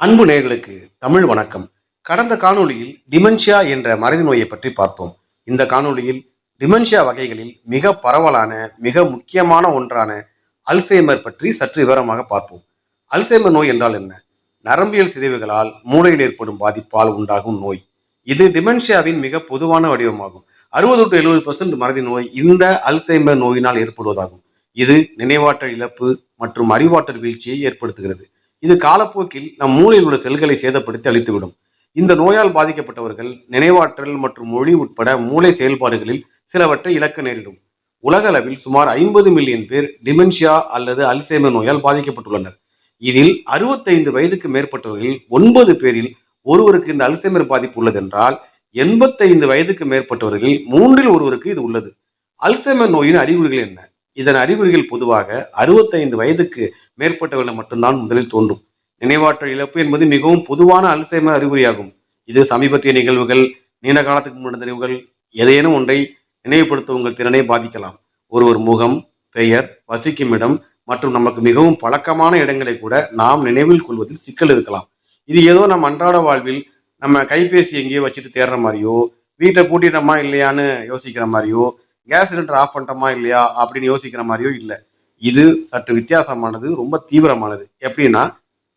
அன்பு நேர்களுக்கு தமிழ் வணக்கம். கடந்த காணொளியில் டிமென்ஷியா என்ற மறதி நோயை பற்றி பார்த்தோம். இந்த காணொளியில் டிமென்ஷியா வகைகளில் மிக பரவலான மிக முக்கியமான ஒன்றான அல்சைமர் பற்றி சற்று விவரமாக பார்ப்போம். அல்சைமர் நோய் என்றால் என்ன? நரம்பியல் சிதைவுகளால் மூளையில் ஏற்படும் பாதிப்பால் உண்டாகும் நோய். இது டிமென்ஷியாவின் மிக பொதுவான வடிவமாகும். அறுபது டு எழுபது பர்சன்ட் மறதி நோய் இந்த அல்சைமர் நோயினால் ஏற்படுவதாகும். இது நினைவாற்றல் இழப்பு மற்றும் அறிவாற்றல் வீழ்ச்சியை ஏற்படுத்துகிறது. இது காலப்போக்கில் நம் மூளையில் உள்ள செல்களை சேதப்படுத்தி அழித்துவிடும். இந்த நோயால் பாதிக்கப்பட்டவர்கள் நினைவாற்றல் மற்றும் மொழி உட்பட மூளை செயல்பாடுகளில் சிலவற்றை இழக்க நேரிடும். உலக அளவில் சுமார் ஐம்பது மில்லியன் பேர் டிமென்ஷியா அல்லது அல்சைமர் நோயால் பாதிக்கப்பட்டுள்ளனர். இதில் அறுபத்தைந்து வயதுக்கு மேற்பட்டவர்களில் ஒன்பது பேரில் ஒருவருக்கு இந்த அல்சைமர் பாதிப்பு உள்ளதென்றால் எண்பத்தைந்து வயதுக்கு மேற்பட்டவர்களில் மூன்றில் ஒருவருக்கு இது உள்ளது. அல்சைமர் நோயின் அறிகுறிகள் என்ன? இதன் அறிகுறிகள் பொதுவாக அறுபத்தைந்து வயதுக்கு மேற்பட்டவர்களை மட்டும்தான் முதலில் தோன்றும். நினைவாற்றல் இழப்பு என்பது மிகவும் பொதுவான அல்சைமர் அறிகுறியாகும். இது சமீபத்திய நிகழ்வுகள் நீண்ட காலத்துக்கு முன்னாடி நிகழ்வுகள் ஏதேனும் ஒன்றை நினைவுபடுத்த உங்கள் திறனை பாதிக்கலாம். ஒருவர் முகம் பெயர் வசிக்கும் இடம் மற்றும் நமக்கு மிகவும் பழக்கமான இடங்களை கூட நாம் நினைவில் கொள்வதில் சிக்கல் இருக்கலாம். இது ஏதோ நம் அன்றாட வாழ்வில் நம்ம கைபேசி எங்கேயோ வச்சுட்டு தேடுற மாதிரியோ வீட்டை பூட்டிட்டோமா இல்லையான்னு யோசிக்கிற மாதிரியோ கேஸ் சிலிண்டர் ஆஃப் பண்ணிட்டோமா இல்லையா அப்படின்னு யோசிக்கிற மாதிரியோ இல்லை. இது சற்று வித்தியாசமானது ரொம்ப தீவிரமானது. எப்படின்னா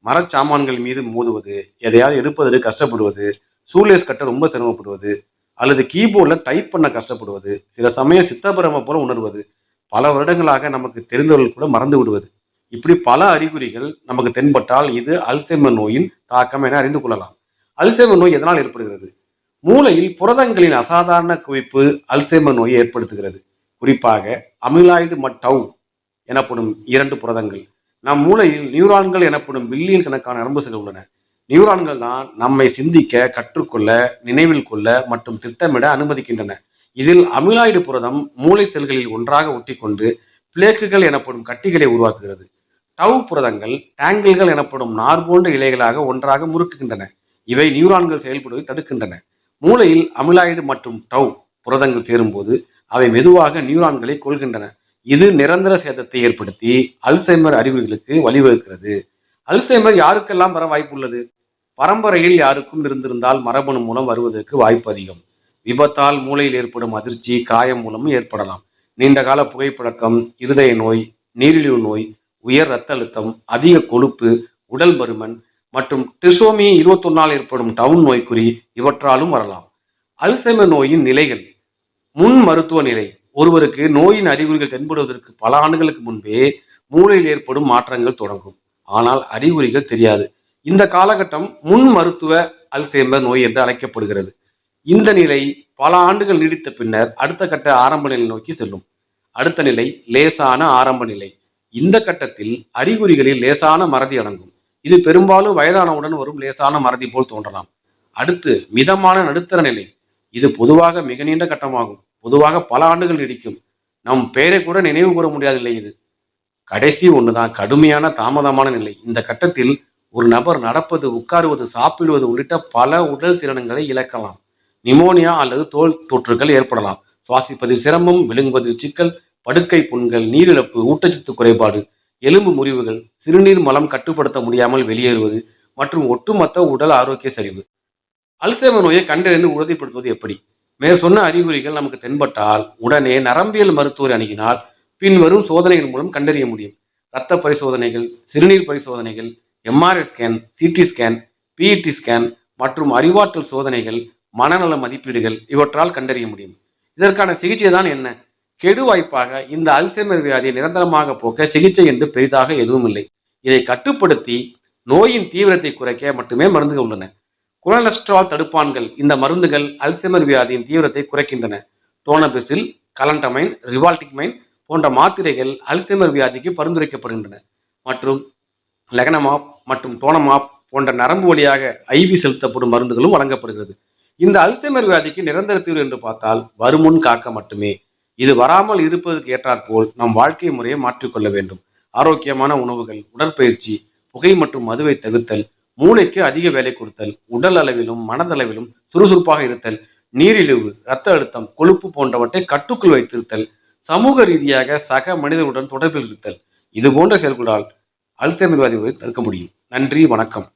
மரச்சாமான்கள் மீது மோதுவது எதையாவது எடுப்பதற்கு கஷ்டப்படுவது சூலேஸ் கட்ட ரொம்ப சிரமப்படுவது அல்லது கீபோர்டில் டைப் பண்ண கஷ்டப்படுவது சில சமயம் சித்தபிரம போல உணர்வது பல வருடங்களாக நமக்கு தெரிந்தவர்கள் கூட மறந்து விடுவது. இப்படி பல அறிகுறிகள் நமக்கு தென்பட்டால் இது அல்சைமர் நோயின் தாக்கம் என அறிந்து கொள்ளலாம். அல்சைமர் நோய் எதனால் ஏற்படுகிறது? மூளையில் புரதங்களின் அசாதாரண குவிப்பு அல்சைமர் நோயை ஏற்படுத்துகிறது. குறிப்பாக அமிலாய்டு மட்டவ் எனப்படும் இரண்டு புரதங்கள். நம் மூளையில் நியூரான்கள் எனப்படும் பில்லியன் கணக்கான நரம்புகள் உள்ளன. நியூரான்கள் தான் நம்மை சிந்திக்க கற்றுக்கொள்ள நினைவில் கொள்ள மற்றும் திட்டமிட அனுமதிக்கின்றன. இதில் அமிலாய்டு புரதம் மூளை செல்களில் ஒன்றாக ஒட்டிக்கொண்டு பிளேக்குகள் எனப்படும் கட்டிகளை உருவாக்குகிறது. டவ் புரதங்கள் டேங்கிள்கள் எனப்படும் நார்போன்ற இலைகளாக ஒன்றாக முறுக்குகின்றன. இவை நியூரான்கள் செயல்படுவதை தடுக்கின்றன. மூளையில் அமிலாய்டு மற்றும் டவ் புரதங்கள் சேரும்போது அவை மெதுவாக நியூரான்களை கொள்கின்றன இது நிரந்தர சேதத்தை ஏற்படுத்தி அல்சைமர் அறிகுறிகளுக்கு வழிவகுக்கிறது. அல்சைமர் யாருக்கெல்லாம் வர வாய்ப்பு உள்ளது? பரம்பரையில் யாருக்கும் இருந்திருந்தால் மரபணு மூலம் வருவதற்கு வாய்ப்பு அதிகம். விபத்தால் மூளையில் ஏற்படும் அதிர்ச்சி காயம் மூலமும் ஏற்படலாம். நீண்டகால புகைப்பழக்கம் இருதய நோய் நீரிழிவு நோய் உயர் இரத்த அழுத்தம் அதிக கொழுப்பு உடல் பருமன் மற்றும் டிசோமி இருபத்தொன்னால் ஏற்படும் டவுன் நோய்க்குறி இவற்றாலும் வரலாம். அல்சைமர் நோயின் நிலைகள். முன் மருத்துவ நிலை. ஒருவருக்கு நோயின் அறிகுறிகள் தென்படுவதற்கு பல ஆண்டுகளுக்கு முன்பே மூளையில் ஏற்படும் மாற்றங்கள் தொடங்கும். ஆனால் அறிகுறிகள் தெரியாது. இந்த காலகட்டம் முன் மருத்துவ அல்சேம்பர் நோய் என்று அழைக்கப்படுகிறது. இந்த நிலை பல ஆண்டுகள் நீடித்த பின்னர் அடுத்த கட்ட ஆரம்ப நிலை நோக்கி செல்லும். அடுத்த நிலை லேசான ஆரம்ப நிலை. இந்த கட்டத்தில் அறிகுறிகளில் லேசான மறதி அடங்கும். இது பெரும்பாலும் வயதானவுடன் வரும் லேசான மறதி போல் தோன்றலாம். அடுத்து மிதமான நடுத்தர நிலை. இது பொதுவாக மிக நீண்ட கட்டமாகும். பொதுவாக பல ஆண்டுகள் நீடிக்கும். நம் பெயரை கூட நினைவு கூற முடியாத நிலை இது. கடைசி ஒண்ணுதான் கடுமையான தாமதமான நிலை. இந்த கட்டத்தில் ஒரு நபர் நடப்பது உட்காருவது சாப்பிடுவது உள்ளிட்ட பல உடல் திறன்களை இழக்கலாம். நிமோனியா அல்லது தோல் தொற்றுகள் ஏற்படலாம். சுவாசிப்பதில் சிரமம் விழுங்குவதில் சிக்கல் படுக்கை புண்கள் நீரிழப்பு ஊட்டச்சத்து குறைபாடு எலும்பு முறிவுகள் சிறுநீர் மலம் கட்டுப்படுத்த முடியாமல் வெளியேறுவது மற்றும் ஒட்டுமொத்த உடல் ஆரோக்கிய சரிவு. அல்சைமர் நோயை கண்டறிந்து உறுதிப்படுத்துவது எப்படி? மேற்சொன்ன அறிகுறிகள் நமக்கு தென்பட்டால் உடனே நரம்பியல் மருத்துவரை அணுகினால் பின்வரும் சோதனைகள் மூலம் கண்டறிய முடியும். இரத்த பரிசோதனைகள் சிறுநீர் பரிசோதனைகள் MRI scan CT scan PET scan மற்றும் அறிவாற்றல் சோதனைகள் மனநல மதிப்பீடுகள் இவற்றால் கண்டறிய முடியும். இதற்கான சிகிச்சை தான் என்ன? கெடு வாய்ப்பாக இந்த அல்சைமர் வியாதியை நிரந்தரமாக போக்க சிகிச்சை என்று பெரிதாக எதுவும் இல்லை. இதை கட்டுப்படுத்தி நோயின் தீவிரத்தை குறைக்க மட்டுமே மருந்துகள் உள்ளன. கொலஸ்ட்ரால் தடுப்பான்கள். இந்த மருந்துகள் அல்சைமர் வியாதியின் தீவிரத்தை குறைக்கின்றன. டோனபெசில் கலண்டமைன் ரிவால்டிக்மைன் போன்ற மாத்திரைகள் அல்சைமர் வியாதிக்கு பரிந்துரைக்கப்படுகின்றன. மற்றும் லெகனமாப் மற்றும் டோனமாப் போன்ற நரம்பு வழியாக ஐவி செலுத்தப்படும் மருந்துகளும் வழங்கப்படுகிறது. இந்த அல்சைமர் வியாதிக்கு நிரந்தர தீர்வு என்று பார்த்தால் வருமுன் காக்க மட்டுமே. இது வராமல் இருப்பதற்கு ஏற்றாற்போல் நம் வாழ்க்கை முறையை மாற்றிக்கொள்ள வேண்டும். ஆரோக்கியமான உணவுகள் உடற்பயிற்சி புகை மற்றும் மதுவை தவிர்த்தல் மூளைக்கு அதிக வேலை கொடுத்தல் உடல் அளவிலும் மனதளவிலும் சுறுசுறுப்பாக இருத்தல் நீரிழிவு இரத்த அழுத்தம் கொழுப்பு போன்றவற்றை கட்டுக்குள் வைத்திருத்தல் சமூக ரீதியாக சக மனிதர்களுடன் தொடர்பில் இருத்தல் இது போன்ற செயல்களால் அல்சைமர் வியாதிகளை தடுக்க முடியும். நன்றி வணக்கம்.